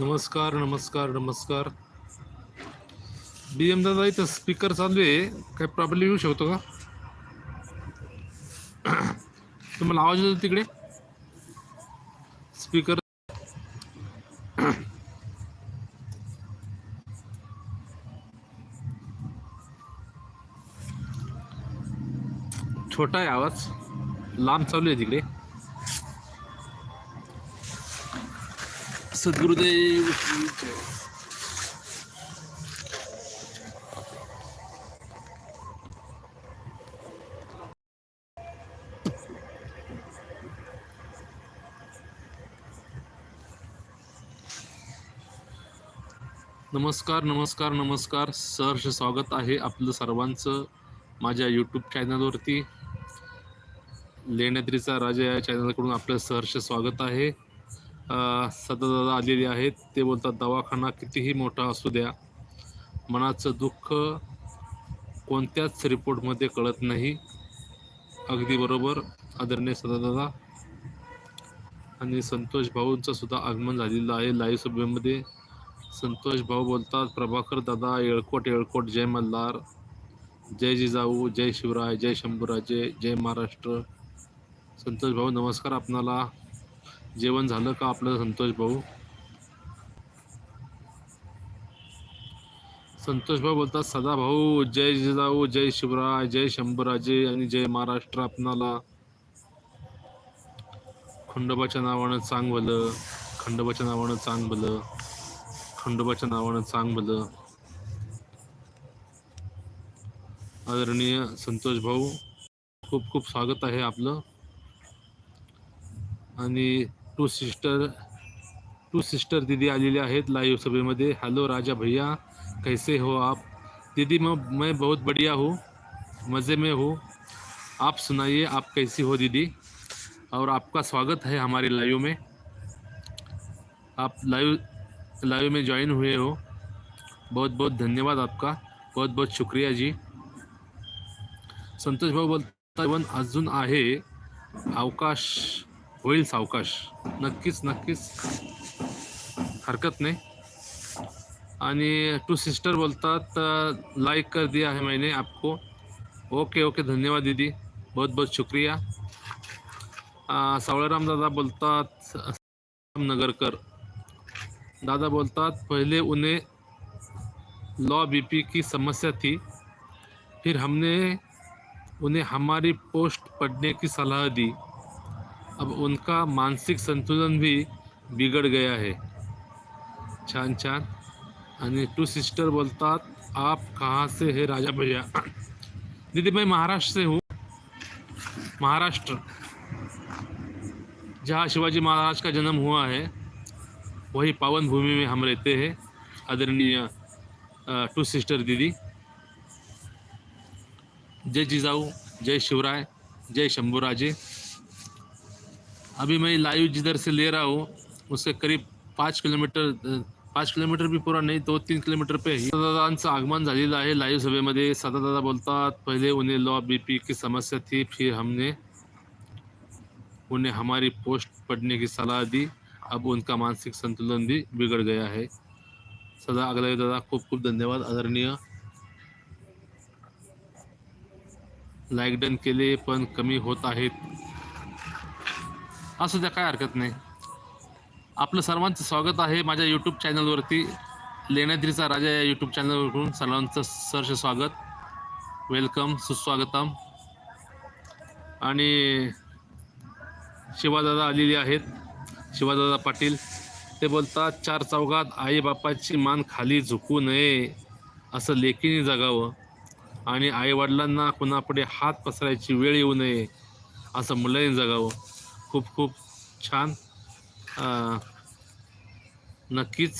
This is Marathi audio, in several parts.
नमस्कार नमस्कार नमस्कार. बी एम दादा इथं स्पीकर चालू आहे. काय प्रॉब्लेम येऊ शकतो का? तुम्हाला आवाज येतो तिकडे? स्पीकर छोटा आहे आवाज. लांब चालू आहे तिकडे. सद्गुरुदेव नमस्कार नमस्कार नमस्कार. सहर्ष स्वागत आहे आपलं सर्वांचं माझ्या यूट्यूब चॅनलवरती लेण्याद्रीचा राजा या चॅनलकडून आपलं सहर्ष स्वागत आहे. सदा सदादादा आलेले आहेत. ते बोलतात दवाखाना कितीही मोठा असू द्या. मनाचं दुःख कोणत्याच रिपोर्टमध्ये कळत नाही. अगदी बरोबर. आदरणीय सदादादा. आणि संतोष भाऊंचं सुद्धा आगमन झालेलं आहे लाईव्ह सभेमध्ये. संतोष भाऊ बोलतात प्रभाकर दादा येळकोट येळकोट जय मल्हार. जय जिजाऊ जय शिवराय जय शंभूराजे जय महाराष्ट्र. संतोष भाऊ नमस्कार आपणाला. जेवण झालं का आपलं संतोष भाऊ? संतोष भाऊ बोलतात सदा भाऊ जय जिजाऊ जय शिवराय जय शंभराजे आणि जय महाराष्ट्र आपणाला. खंडोबाच्या नावानं चांग भलं खंडोबाच्या नावानं चांग भलं खंडोबाच्या नावानं चांग भलं. आदरणीय संतोष भाऊ खूप खूप स्वागत आहे आपलं. आणि टू सिस्टर टू सिस्टर दीदी आलेले आहेत लाईव्ह सभेमध्ये. हॅलो राजा भैया, कैसे हो आप? दीदी, मैं मैं बहुत बढ़िया हूँ, मज़े में हूँ। आप सुनाइए, आप कैसी हो दीदी? और आपका स्वागत है हमारे लाइव में। आप लाइव लाइव में ज्वाइन हुए हो। बहुत बहुत धन्यवाद आपका। बहुत बहुत शुक्रिया जी। संतोष भाऊ बोलता अजून आहे, अवकाश होईल सावकाश. नक्कीच नक्कीच. हरकत नाही. आणि टू सिस्टर बोलतात लाइक कर दिया है मैंने आपको. ओके ओके धन्यवाद दीदी. बहुत बहुत शुक्रिया. अं, सावळेराम दादा बोलतात नगरकर. दादा बोलतात पहले उन्हें लॉ बीपी की समस्या थी फिर हमने उन्हें हमारी पोस्ट पढ़ने की सलाह दी. अब उनका मानसिक संतुलन भी बिगड़ गया है। छान छान आणि टू सिस्टर बोलतात, आप कहाँ से है राजा भैया? दीदी, मैं महाराष्ट्र से हूँ। महाराष्ट्र। जहाँ शिवाजी महाराज का जन्म हुआ है, वही पावन भूमि में हम रहते हैं। आदरणीय टू सिस्टर दीदी। जय जिजाऊ, जय शिवराय, जय शंभूराजे। अभी मैं लाइव जिधर से ले रहा हूँ उससे करीब पाच किलोमीटर पाँच पाच किलोमीटर भी पूरा नाही दो तीन किलोमीटर पे ही। सदादादांचं आगमन झालेलं आहे लाईव्ह सभेमध्ये सदादादा बोलतात पहिले उन्हें लॉ बीपी की समस्या थी फिर हमने उन्हें हमारी पोस्ट पढ़ने की सलाह दी। अब उनका मानसिक संतुलन भी बिगड़ गया है। सदा अगला दादा खूप खूप धन्यवाद आदरणीय। लाईक डन केले पण कमी होत आहेत। असू द्या काय हरकत नाही. आपलं सर्वांचं स्वागत आहे माझ्या यूट्यूब चॅनलवरती लेण्याद्रीचा राजा या यूट्यूब चॅनलवरून सर्वांचं सहर्ष स्वागत. वेलकम सुस्वागतम. आणि शिवादादा आलेले आहेत. शिवादादा पाटील ते बोलतात चार चौघात आईबापाची मान खाली झुकू नये. असं लेखीने जगावं. आणि आईवडिलांना कुणापुढे हात पसरायची वेळ येऊ नये असं मुलांनी जगावं. खूप खूप छान. नक्कीच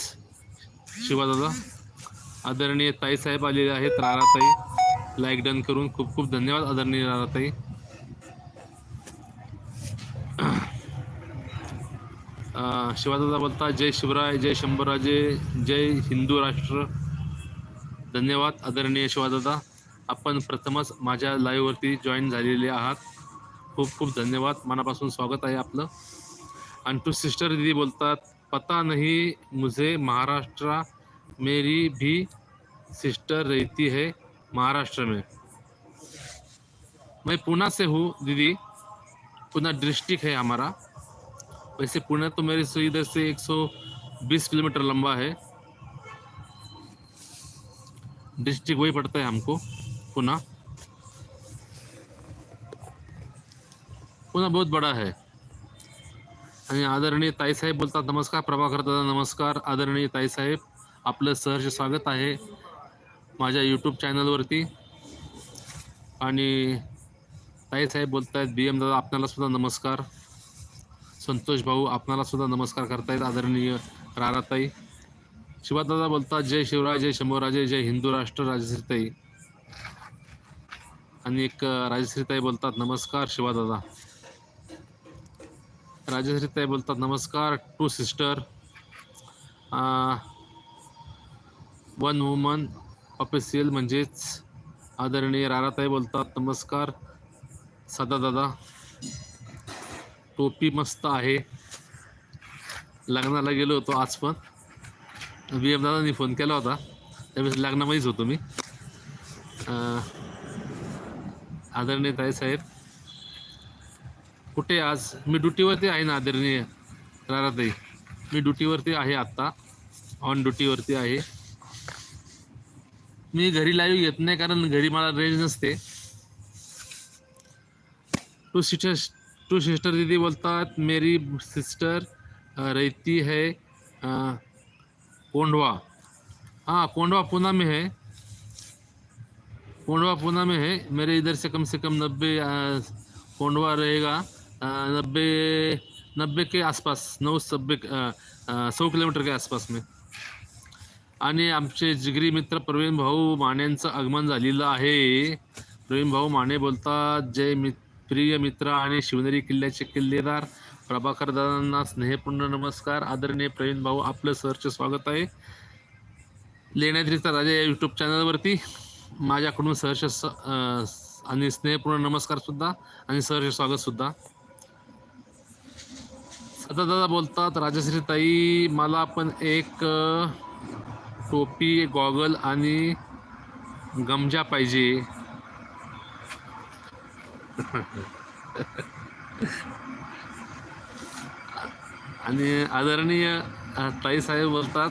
शिवादादा आदरणीय ताईसाहेब आलेले आहेत राराताई लाईक डन करून खूप खूप धन्यवाद आदरणीय राराताई अं, शिवादादा बोलता जय शिवराय जय शंभराजे जय हिंदू राष्ट्र. धन्यवाद आदरणीय शिवाजादा आपण प्रथमच माझ्या लाईव्हवरती जॉईन झालेले आहात. खूप खूप धन्यवाद. मनापासून स्वागत आहे आपलं. आणि टू सिस्टर दीदी बोलतात, पता नहीं मुझे महाराष्ट्र मेरी भी सिस्टर रहती है महाराष्ट्र में. मैं पुणे से हूँ दीदी. पुणे डिस्ट्रिक्ट है हमारा. वैसे पुणे तो मेरे से इधर से 120 किलोमीटर लंबा है. डिस्ट्रिक्ट वही पड़ता है हमको, पुणे. पुन्हा बहुत बड़ा है। आणि आदरणीय ताईसाहेब बोलतात नमस्कार प्रभाकर दादा नमस्कार. आदरणीय ताईसाहेब आपलं सहर्ष स्वागत आहे माझ्या यूट्यूब चॅनलवरती आणि ताईसाहेब बोलत आहेत बी एम दादा आपणाला सुद्धा नमस्कार. संतोष भाऊ आपणाला सुद्धा नमस्कार करतायत आदरणीय राराताई शिवादादा बोलतात जय शिवराय जय शंभूराजे जय हिंदू राष्ट्र राजश्रीताई आणि एक राजश्रीताई बोलतात नमस्कार शिवादादा राजश्रीताई बोलतात नमस्कार to sister one woman official म्हणजेच आदरणीय राराताई बोलतात नमस्कार सदा दादा टोपी मस्त आहे लग्नाला गेलो होतो आज पण बी एम दादांनी फोन केला होता त्यावेळेस लग्नामध्येच होतो मी. आदरणीय ताई साहेब कुठे आज? मी ड्युटीवरती आहे ना आदरणीय राराताई मी ड्युटीवरती आहे आत्ता. ऑन ड्युटीवरती आहे. मी घरी लाईव्ह घेत नाही कारण घरी मला रेंज नसते. टू सिस्टर टू सिस्टर दीदी बोलतात मेरी सिस्टर रहती है कोंडवा हाँ कोंडवा पूना में है. कोंडवा पूना में है. मेरे इधर से कम से कम नब्बे कोंडवा रहेगा. नब्बे नब्बे के आसपास नऊ सब्बे सौ किलोमीटर के आसपास मी. आणि आमचे जिगरी मित्र प्रवीण भाऊ मानेंचं आगमन झालेलं आहे. प्रवीण भाऊ माने बोलतात जय मि प्रिय मित्र आणि शिवनेरी किल्ल्याचे किल्लेदार प्रभाकर दादांना स्नेहपूर्ण नमस्कार. आदरणीय प्रवीण भाऊ आपलं सरचे स्वागत आहे. लेण्याद्रीचा राजा या यूट्यूब चॅनलवरती माझ्याकडून सहर्ष स- आणि स्नेहपूर्ण नमस्कारसुद्धा आणि सहर्ष स्वागतसुद्धा आता दादा बोलतात राजश्री ताई मला पण एक टोपी गॉगल आणि गमजा पाहिजे. आणि आदरणीय ताई ताईसाहेब बोलतात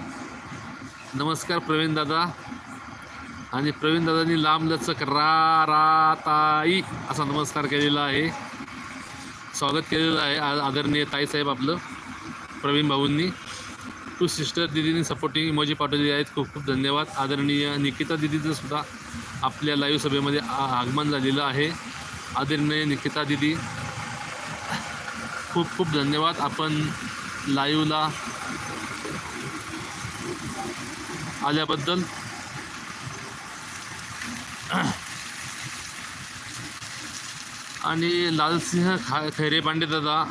नमस्कार प्रवीण दादा. आणि प्रवीण दादांनी लांब लचक रा रा ताई असा नमस्कार केलेला आहे. स्वागत केलेलं आहे आज आदरणीय ताईसाहेब आपलं प्रवीण भाऊंनी. टू सिस्टर दिदींनी सपोर्टिंग इमोजी पाठवलेली आहेत. खूप खूप धन्यवाद. आदरणीय निकिता दिदीचं सुद्धा आपल्या लाईव्ह सभेमध्ये आ- आगमन झालेलं आहे. आदरणीय निकिता दिदी खूप खूप धन्यवाद. आपण लाईव्हला आल्याबद्दल आणि लालसिंह खा खैरे पांडे दादा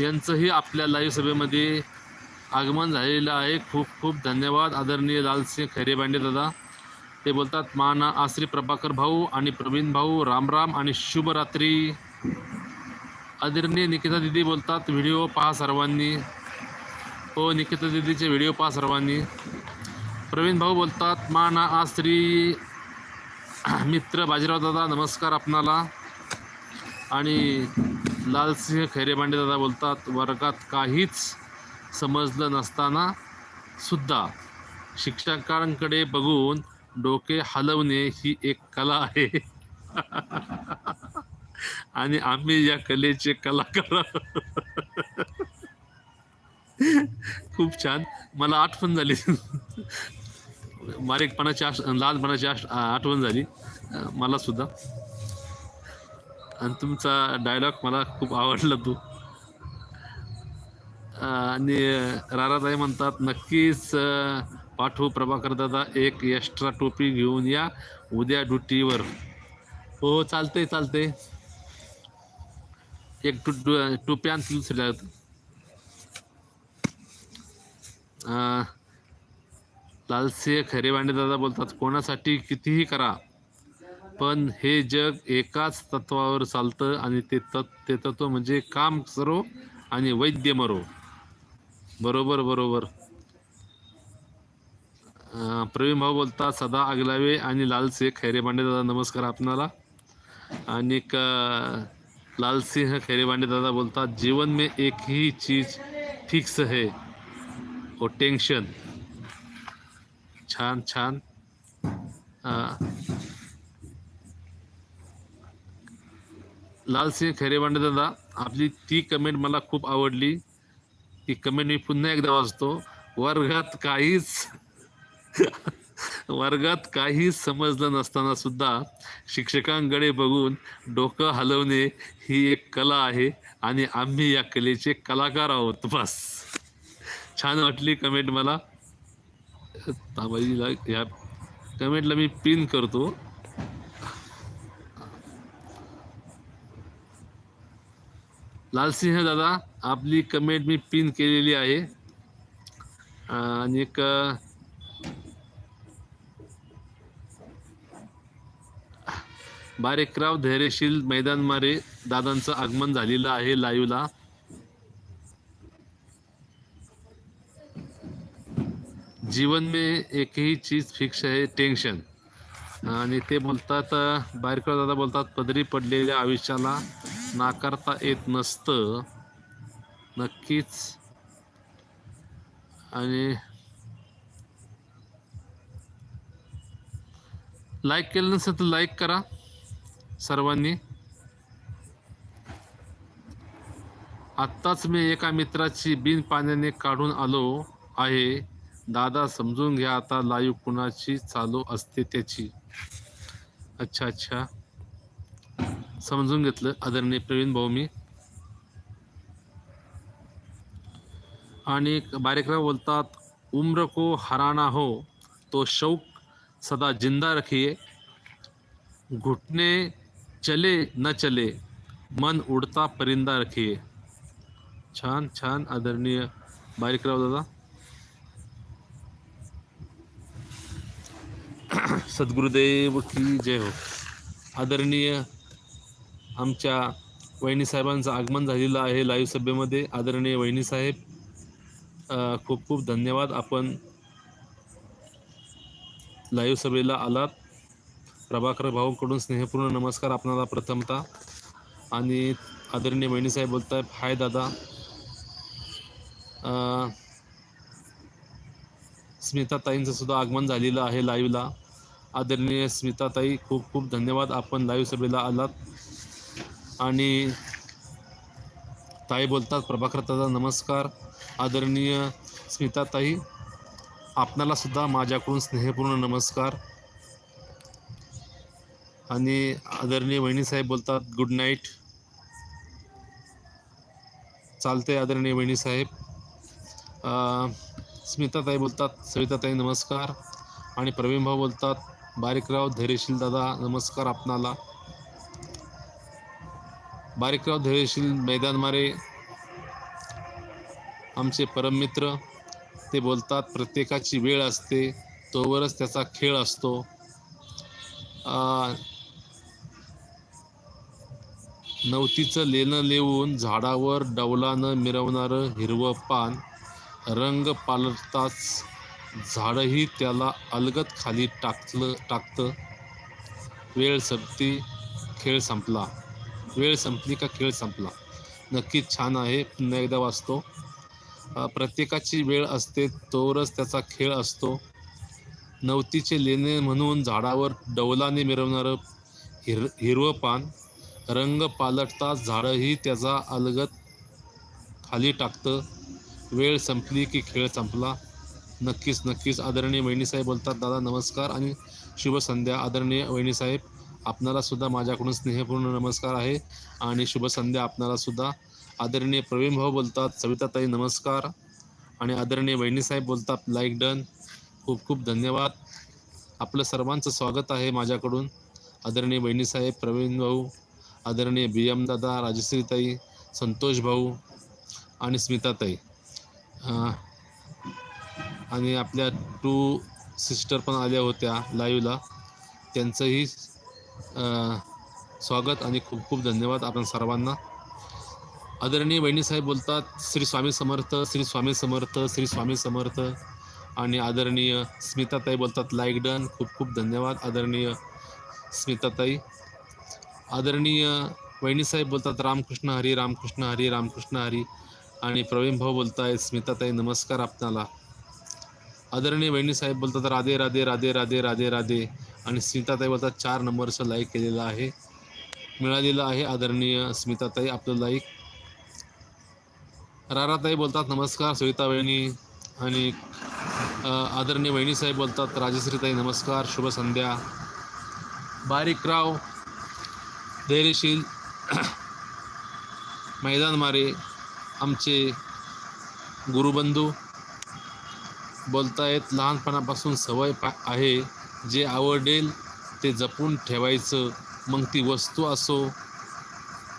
यांचंही आपल्या लाईव्ह सभेमध्ये आगमन झालेलं आहे. खूप खूप धन्यवाद. आदरणीय लालसिंह खैरे पांडे दादा. ते बोलतात माना आश्री प्रभाकर भाऊ आणि प्रवीण भाऊ रामराम आणि शुभरात्री. आदरणीय निकिता दिदी बोलतात व्हिडिओ पहा सर्वांनी. हो निकिता दिदीचे व्हिडिओ पहा सर्वांनी. प्रवीण भाऊ बोलतात माना आश्री मित्र बाजीराव दादा नमस्कार आपणाला. आणि लालसिंह खैरेबांडे दादा बोलतात वर्गात काहीच समजलं नसताना सुद्धा शिक्षकांकडे बघून डोके हलवणे ही एक कला आहे. आणि आम्ही या कलेचे कलाकार. खूप छान. मला आठवण झाली. बारीकपणाची आठ लहानपणाची आश आठवण झाली. मला सुद्धा. आणि तुमचा डायलॉग मला खूप आवडला तो. आणि राराताई म्हणतात नक्कीच पाठवू प्रभाकर दादा एक एक्स्ट्रा टोपी घेऊन या उद्या ड्युटीवर. हो चालते चालते एक टू टोपी आणतो दुसऱ्या लालसे खरेवांडे दादा बोलतात कोणासाठी कितीही करा. पण हे जग एकाच तत्वावर चालतं आणि ते तत् ते तत्व म्हणजे काम करो आणि वैद्य मरो. बरोबर बरोबर. प्रवीण भाऊ बोलतात सदा आगलावे आणि लालसिंह खैरेबांडे दादा नमस्कार आपणाला. आणि लालसिंह खैरेबांडे दादा बोलतात जीवन में एक ही चीज फिक्स है वो टेंशन. छान छान. लालसिंह खैरेबांडे दादा आपली ती कमेंट मला खूप आवडली. ती कमेंट मी पुन्हा एकदा वाचतो. वर्गात काहीच वर्गात काहीच समजलं नसताना सुद्धा शिक्षकांकडे बघून डोकं हलवणे ही एक कला आहे आणि आम्ही या कलेचे कलाकार आहोत. बस. छान वाटली कमेंट मला. ताबाईला या. कमेंटला मी पिन करतो. लालसिंह दादा आपली कमेंट मी पिन केलेली आहे. आणि एक बारेकराव धैर्यशील मैदान मारे दादांचं आगमन झालेलं आहे लाईव्हला जीवन में एक ही चीज फिक्स आहे टेन्शन आणि ते बोलतात बाहेरकर दादा बोलतात पदरी पडलेल्या आयुष्याला नाकारता येत नसतं. नक्कीच. आणि लाईक केलं नसेल तर लाईक करा सर्वांनी. आत्ताच मी एका मित्राची बिन पाण्याने काढून आलो आहे. दादा समजून घ्या आता लाईव्ह कुणाची चालू असते त्याची. अच्छा अच्छा. समजून घेतलं. आदरणीय प्रवीण भाऊ मी. आणि बारेकराव बोलतात उम्र को हराना हो तो शौक सदा जिंदा रखिए. घुटने चले न चले मन उडता परिंदा रखिए. छान छान आदरणीय बारीकराव दादा. सद्गुरुदेव की जय हो. आदरणीय आमच्या वहिनी साहेबांचं आगमन झालेलं आहे लाईव्ह सभेमध्ये. आदरणीय वहिनी साहेब खूप खूप धन्यवाद. आपण लाईव्ह सभेला आलात. प्रभाकर भाऊकडून स्नेहपूर्ण नमस्कार आपणाला प्रथमतः. आणि आदरणीय वहिनी साहेब बोलताय हाय दादा. स्मिताताईंचंसुद्धा स्मिताताईंचं सुद्धा आगमन झालेलं आहे लाईव्हला आदरणीय स्मिताताई खूप खूप धन्यवाद. आपण लाईव्ह सभेला आलात. आणि ताई बोलतात प्रभाकर दादा नमस्कार. आदरणीय स्मिताताई आपणालासुद्धा माझ्याकडून स्नेहपूर्ण नमस्कार. आणि आदरणीय वहिनीसाहेब बोलतात गुड नाईट. चालते आदरणीय वहिनीसाहेब स्मिताताई बोलतात सविताताई नमस्कार. आणि प्रवीण भाऊ बोलतात बारीकराव धैर्यशील दादा नमस्कार आपणाला. बारीकराव धैर्यशील मैदान मारे आमचे परममित्र ते बोलतात प्रत्येकाची वेळ असते तोवरच त्याचा खेळ असतो. नवतीचं लेणं लेवून झाडावर डौलानं मिरवणारं हिरवं पान रंग पालटताच झाडही त्याला अलगत खाली टाकलं टाकतं. वेळ संपती खेळ संपला. वेळ संपली का खेळ संपला. नक्कीच छान आहे. पुन्हा एकदा वाचतो. प्रत्येकाची वेळ असते तोवरच त्याचा खेळ असतो. नवतीचे लेणे म्हणून झाडावर डौलाने मिरवणारं हिर हिरवं पान रंग पालटताच झाडंही त्याचा अलगत खाली टाकतं. वेळ संपली की खेळ संपला. नक्कीच नक्कीच. आदरणीय वहिनीसाहेब बोलतात दादा नमस्कार आणि शुभ संध्या आदरणीय वहिनीसाहेब आपणाला सुद्धा माझ्याकडून स्नेहपूर्ण नमस्कार आहे आणि शुभ संध्या आपणाला सुद्धा. आदरणीय प्रवीण भाऊ बोलतात सविताताई नमस्कार. आणि आदरणीय वहिनीसाहेब बोलतात लाईक डन खूप खूप धन्यवाद. आपलं सर्वांचं स्वागत आहे माझ्याकडून. आदरणीय वहिनीसाहेब प्रवीण भाऊ आदरणीय बी एम दादा राजश्रीताई संतोष भाऊ आणि स्मिताताई. आणि आपल्या टू सिस्टर पण आल्या होत्या लाईव्हला त्यांचंही स्वागत आणि खूप खूप धन्यवाद आपण सर्वांना. आदरणीय बहिणीसाहेब बोलतात श्री स्वामी समर्थ श्री स्वामी समर्थ श्री स्वामी समर्थ. आणि आदरणीय स्मिताताई बोलतात लाईक डन. खूप खूप धन्यवाद आदरणीय स्मिताताई. आदरणीय वहिनीसाहेब बोलतात रामकृष्ण हरी रामकृष्ण हरी रामकृष्ण हरी. आणि प्रवीण भाऊ बोलतायत स्मिताताई नमस्कार आपणाला. आदरणीय वहिनीसाहेब बोलतात राधे राधे राधे राधे राधे राधे. आणि स्मिताताई बोलतात चार नंबरचं लाईक केलेलं आहे. मिळालेलं आहे आदरणीय स्मिताताई आपलं लाईक राराताई बोलतात नमस्कार सविता वहिनी. आणि आदरणीय आदरणीय वहिनीसाहेब बोलतात राजश्रीताई नमस्कार शुभ संध्या. बारीकराव धैर्यशील मैदान मारे आमचे गुरुबंधू बोलतायत लहानपणापासून सवय पा आहे. जे आवडेल ते जपून ठेवायचं. मग ती वस्तू असो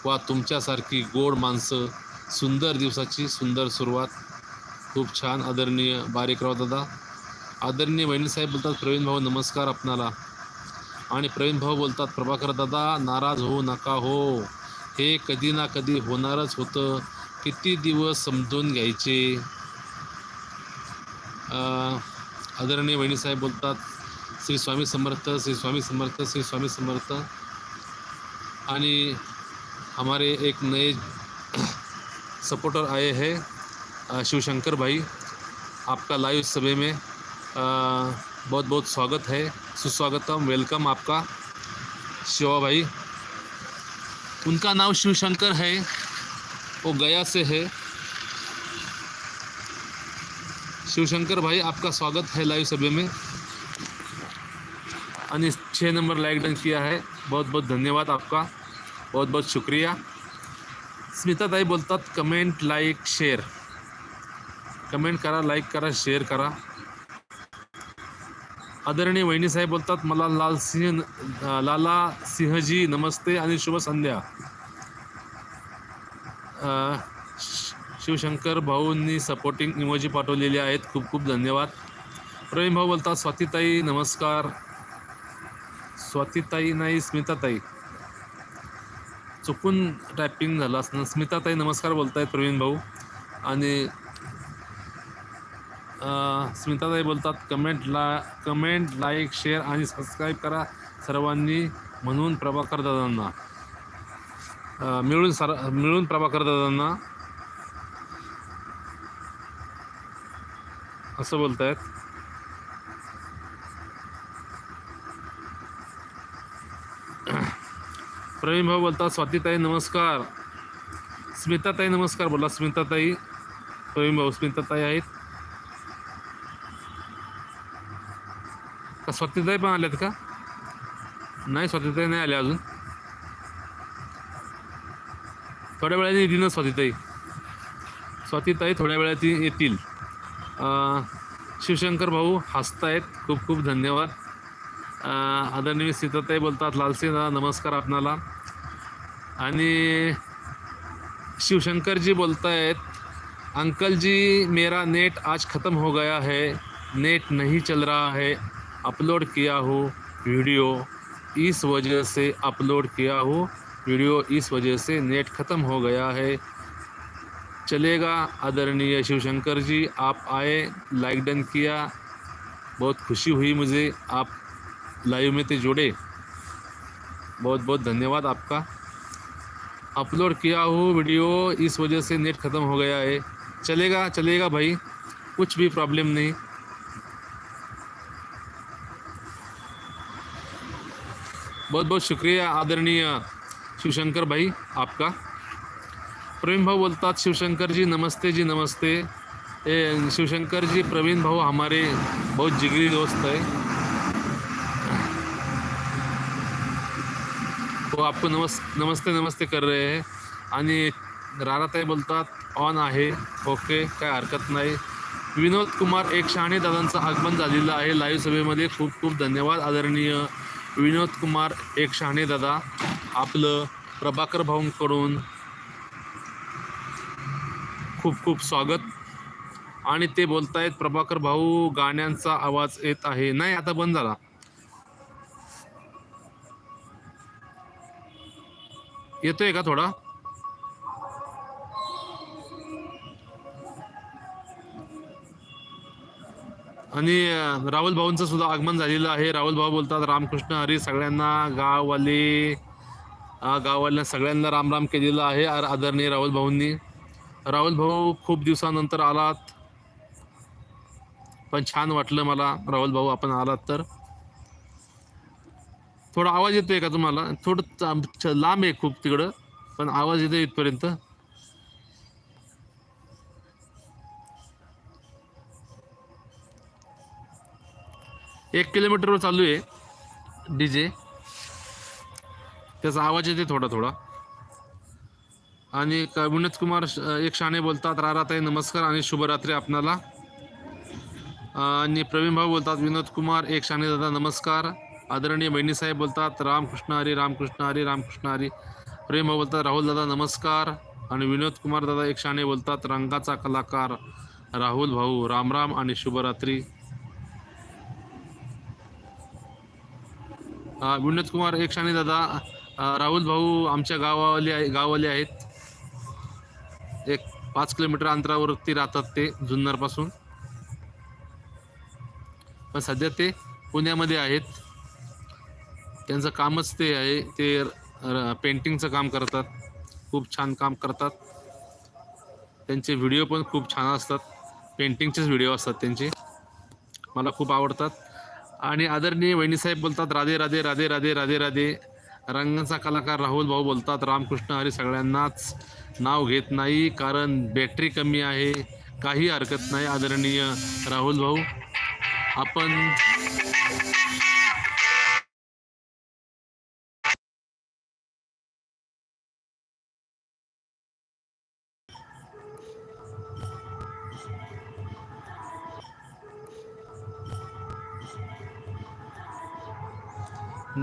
वा तुमच्यासारखी गोड माणसं. सुंदर दिवसाची सुंदर सुरुवात. खूप छान आदरणीय बारीकराव दादा. आदरणीय वहिनीसाहेब बोलतात प्रवीण भाऊ नमस्कार आपणाला. आणि प्रवीण भाऊ बोलतात प्रभाकर दादा नाराज होऊ नका हो. हे कधी ना कधी होणारच होतं. किती दिवस समजून घ्यायचे? आदरणीय वहिनीसाहेब बोलतात श्री स्वामी समर्थ श्री स्वामी समर्थ श्री स्वामी समर्थ. आणि हमारे एक नए सपोर्टर आए हैं शिवशंकर भाई. आपका लाइव सभे में बहुत बहुत स्वागत है सुस्वागतम वेलकम आपका शिवा भाई. उनका नाम शिवशंकर है वो गया से है. शिवशंकर भाई आपका स्वागत है लाइव सभी में। आणि छः नंबर लाइक डन किया है। बहुत बहुत धन्यवाद आपका। बहुत बहुत शुक्रिया स्मिताताई बोलतात कमेंट लाईक शेअर कमेंट करा लाईक करा शेअर करा। आदरणीय वहिनीसाहेब बोलतात मला लाल सिंह लाला सिंहजी नमस्ते आणि शुभ संध्या. शिवशंकर भाऊंनी सपोर्टिंग इमोजी पाठवलेली आहेत. खूप खूप धन्यवाद. प्रवीण भाऊ बोलतात स्वातीताई नमस्कार. स्वातीताई नाही स्मिताताई. चुकून टायपिंग झालं असणं स्मिताताई नमस्कार बोलतायत प्रवीण भाऊ. आणि स्मिताताई बोलतात कमेंट ला कमेंट लाईक शेअर आणि सबस्क्राईब करा सर्वांनी म्हणून प्रभाकर दादांना. मिळून सर मिळून प्रभाकर दादांना असं बोलतायत? प्रवीण भाऊ बोलतात स्वातीताई नमस्कार. स्मिताताई नमस्कार बोला स्मिताताई. प्रवीण भाऊ स्मिताताई आहेत. का स्वातीताई पण आल्यात का? नाही स्वातीताई नाही आल्या अजून. थोड्या वेळाने येतील ना स्वातीताई? स्वातीताई थोड्या वेळात येतील. शिवशंकर भाऊ हसतायत. खूप खूप धन्यवाद. अं, आदरणीय सीताताई लालसिंह दादा नमस्कार आणि शिवशंकर जी बोलतायत अंकल जी मेरा नेट आज ख़त्म हो गया है. नेट नहीं चल रहा है. अपलोड किया हो वीडियो. इस वजह से अपलोड किया हो वीडियो. इस वजह से नेट ख़त्म हो गया है. चलेगा। आदरणीय शिवशंकर जी, आप आए लाइक डन किया। बहुत खुशी हुई मुझे। आप लाइव में थे जुड़े। बहुत बहुत धन्यवाद आपका। अपलोड किया हो वीडियो इस वजह से नेट ख़त्म हो गया है। चलेगा चलेगा भाई। कुछ भी प्रॉब्लम नहीं। बहुत बहुत शुक्रिया आदरणीय शिवशंकर भाई आपका। प्रवीण भाऊ बोलतात शिवशंकर जी नमस्ते. जी नमस्ते ए, शिवशंकर जी प्रवीण भाऊ हमारे बहुत जिगरी दोस्त है. तो आपको नमस् नमस्ते नमस्ते कर रहे हैं. आणि राराताई बोलतात ऑन आहे. ओके काय हरकत नाही. विनोद कुमार एक शहाणे दादांचं आगमन झालेलं आहे. लाईव्ह सभेमध्ये खूप खूप धन्यवाद आदरणीय विनोद कुमार एक शहाणे दादा. आपलं प्रभाकर भाऊंकडून खूप खूप स्वागत. आणि ते बोलतायत प्रभाकर भाऊ गाण्यांचा आवाज येत आहे. नाही आता बंद झाला. येतोय का थोडा? आणि राहुल भाऊंचं सुद्धा आगमन झालेलं आहे. राहुल भाऊ बोलतात रामकृष्ण हरी सगळ्यांना गाववाले. गाववाल्यांना सगळ्यांना राम राम केलेलं आहे आदरणीय राहुल भाऊंनी. राहुल भाऊ खूप दिवसानंतर आलात. पण छान वाटलं मला. राहुल भाऊ आपण आलात तर. थोडा आवाज येतोय का तुम्हाला? थोडं लांब आहे खूप तिकडं पण आवाज येतो इथपर्यंत. एक किलोमीटरवर चालू आहे. डी जे त्याचा आवाज येते थोडा थोडा. आणि क- विनोद कुमार श- एक शाणे बोलतात राराताई नमस्कार आणि शुभरात्री आपणाला. आणि प्रवीण भाऊ बोलतात विनोद कुमार एक शाणे दादा नमस्कार. आदरणीय बहिणीसाहेब बोलतात रामकृष्ण हरी रामकृष्ण हरी रामकृष्ण हरी. प्रेम भाऊ बोलतात राहुल दादा नमस्कार. आणि विनोद कुमार दादा एक शाणे बोलतात रंगाचा कलाकार राहुल भाऊ रामराम आणि शुभरात्री. विनोद कुमार एक शाणे दादा राहुल भाऊ आमच्या गावावाले आहे गाववाले आहेत. एक पाच किलोमीटर अंतरावरती राहतात ते जुन्नरपासून. पण सध्या ते पुण्यामध्ये आहेत. त्यांचं कामच ते आहे ते पेंटिंगचं काम करतात. खूप छान काम करतात. त्यांचे व्हिडिओ पण खूप छान असतात. पेंटिंगचेच व्हिडिओ असतात त्यांचे. मला खूप आवडतात. आणि आदरणीय वहिनीसाहेब बोलतात राधे राधे राधे राधे राधे राधे. रंगांचा कलाकार राहुल भाऊ बोलतात. रामकृष्ण हरी सगळ्यांनाच नाव घेत नाही कारण बॅटरी कमी आहे. काही हरकत नाही आदरणीय राहुल भाऊ. आपण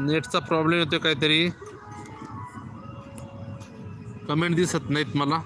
नेटचा प्रॉब्लेम येतो काहीतरी. कमेंट दिसत नाहीत मला.